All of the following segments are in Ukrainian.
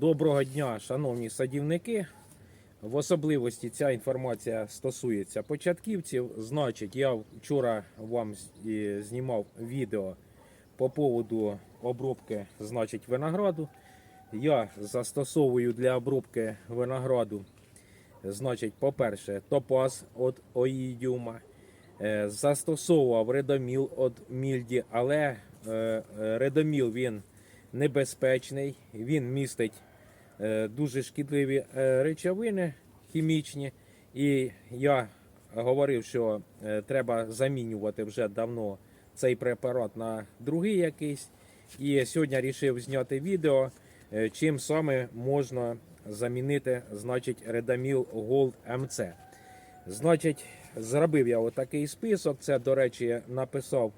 Доброго дня, шановні садівники. В особливості ця інформація стосується початківців. Значить, я вчора вам знімав відео по поводу обробки значить, винограду. Я застосовую для обробки винограду, значить, по-перше, топаз від оїдіума. Е, Застосовував редоміл від мільді, але е, е, редоміл він небезпечний, він містить дуже шкідливі е, речовини хімічні. І я говорив, що е, треба замінювати вже давно цей препарат на другий якийсь. І сьогодні вирішив зняти відео, е, чим саме можна замінити значить, Редаміл Gold MC. Значить, зробив я отакий список. Це, до речі, написав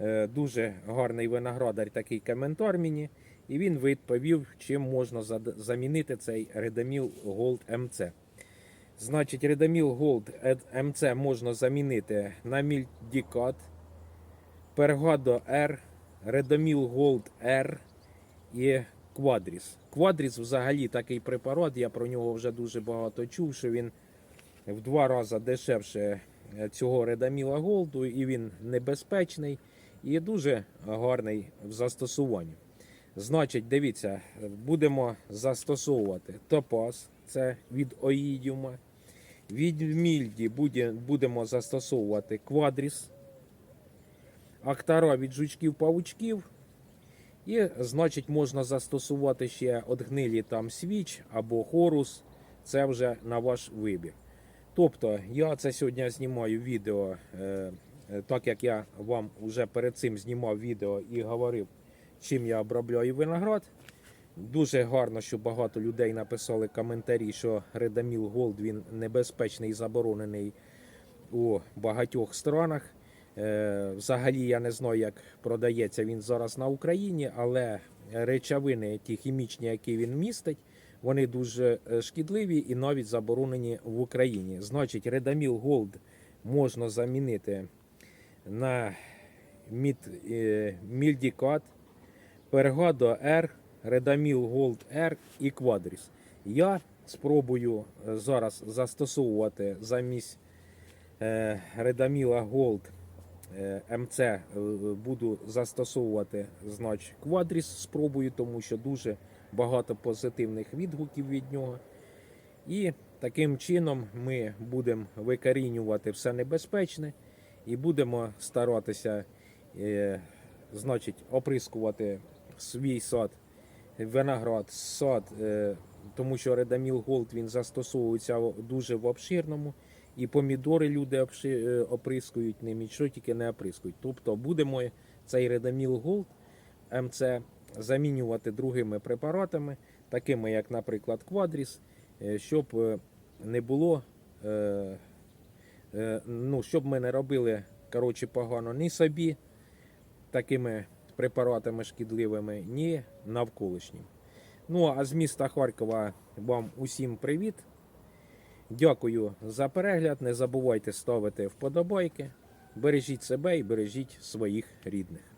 е, дуже гарний виноградар такий коментар мені. І він відповів, чим можна замінити цей Редаміл Gold MC. Значить, Редаміл Gold MC можна замінити на мільдікат, Пергадо R, Редаміл Gold R і Квадріс. Квадріс взагалі такий препарат, я про нього вже дуже багато чув, що він в два рази дешевше е, цього Редаміла Голду, і він небезпечний і дуже гарний в застосуванні. Значить, дивіться, будемо застосовувати топаз, це від оїдіума. Від мільді будемо застосовувати квадріс, актара від жучків-павучків. І, значить, можна застосувати ще от гнилі там свіч або хорус. Це вже на ваш вибір. Тобто, я це сьогодні знімаю відео, е, е, так як я вам вже перед цим знімав відео і говорив, чим я обробляю виноград. Дуже гарно, що багато людей написали коментарі, що Редаміл Голд він небезпечний і заборонений у багатьох странах. Е, Взагалі я не знаю, як продається він зараз на Україні, але речовини, ті хімічні, які він містить, вони дуже е, шкідливі і навіть заборонені в Україні. Значить, Редаміл Голд можна замінити на мід, е, мільдікат, Пергадо R, Редаміл Голд R і Квадріс. Я спробую е, зараз застосовувати замість е, Редаміла е, МЦ е, буду застосовувати значить, Квадріс спробую, тому що дуже багато позитивних відгуків від нього. І таким чином ми будемо викорінювати все небезпечне і будемо старатися е, значить, оприскувати свій сад, виноград, сад, е, тому що Редаміл Голд він застосовується дуже в обширному. І помідори люди е, оприскують ним, і що тільки не оприскують. Тобто будемо цей Редаміл Голд МЦ замінювати другими препаратами, такими як, наприклад, Квадріс, е, щоб не було, ну, щоб ми не робили коротше, погано ні собі такими препаратами шкідливими, ні навколишнім. Ну а з міста Харкова вам усім привіт. Дякую за перегляд. Не забувайте ставити вподобайки. Бережіть себе і бережіть своїх рідних.